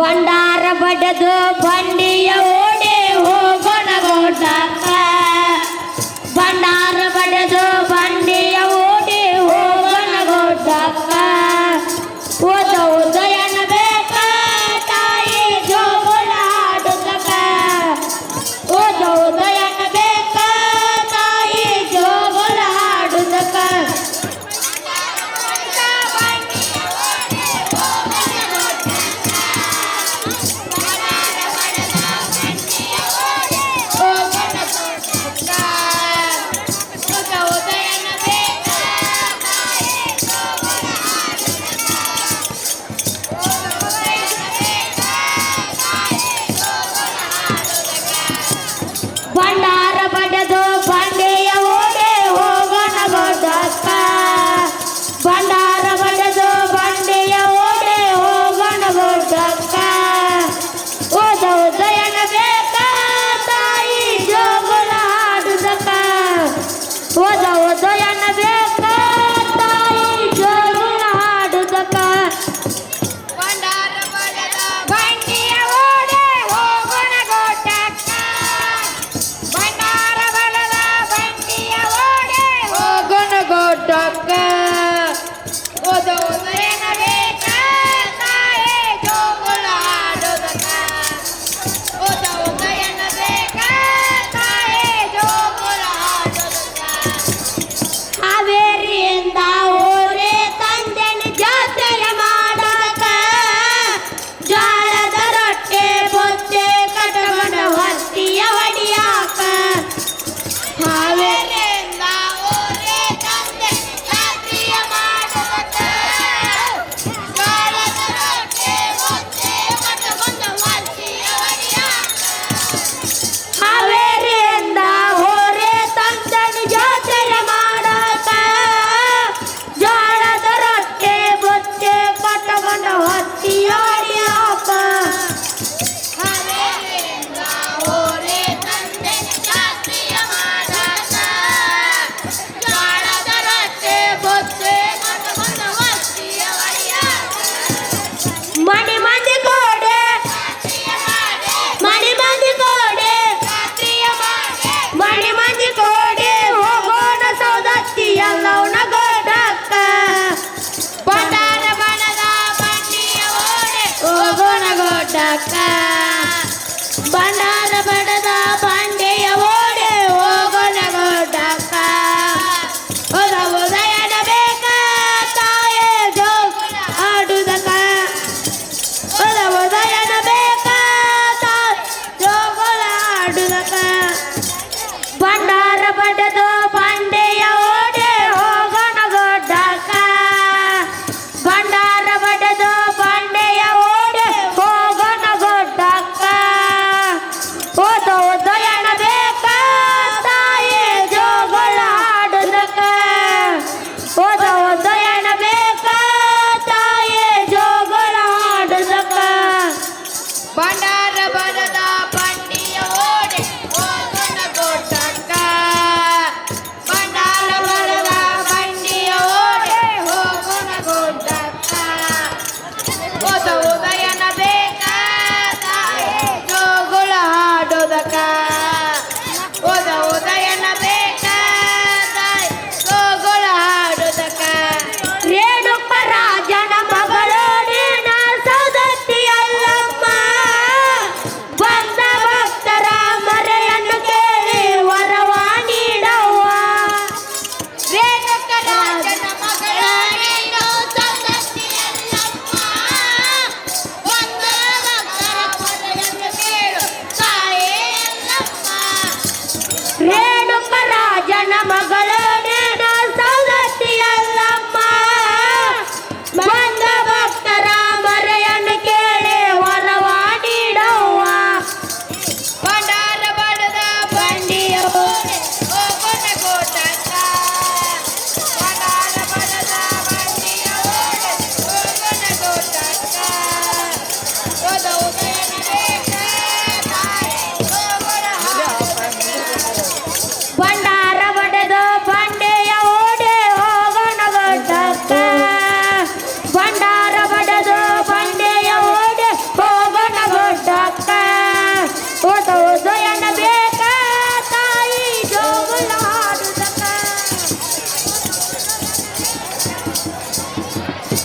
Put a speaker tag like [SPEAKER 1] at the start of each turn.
[SPEAKER 1] ಬಂಡಾರ ಬಡದು ಬಂಡಿಯ ಓಡಿ ಹೋಗೋಣ ಬಂಡಾರ ಬಡದು ತೋಡಿ ಹೋಗೋಣ ಸೌದತ್ತಿ ಎಲ್ಲವನ ಗೋಡಕ್ಕ ಬಂಡಿಯ ಹೋಗೋಣ ಬಂಡಾರ ಬಣದ ಬಂಡೆಯ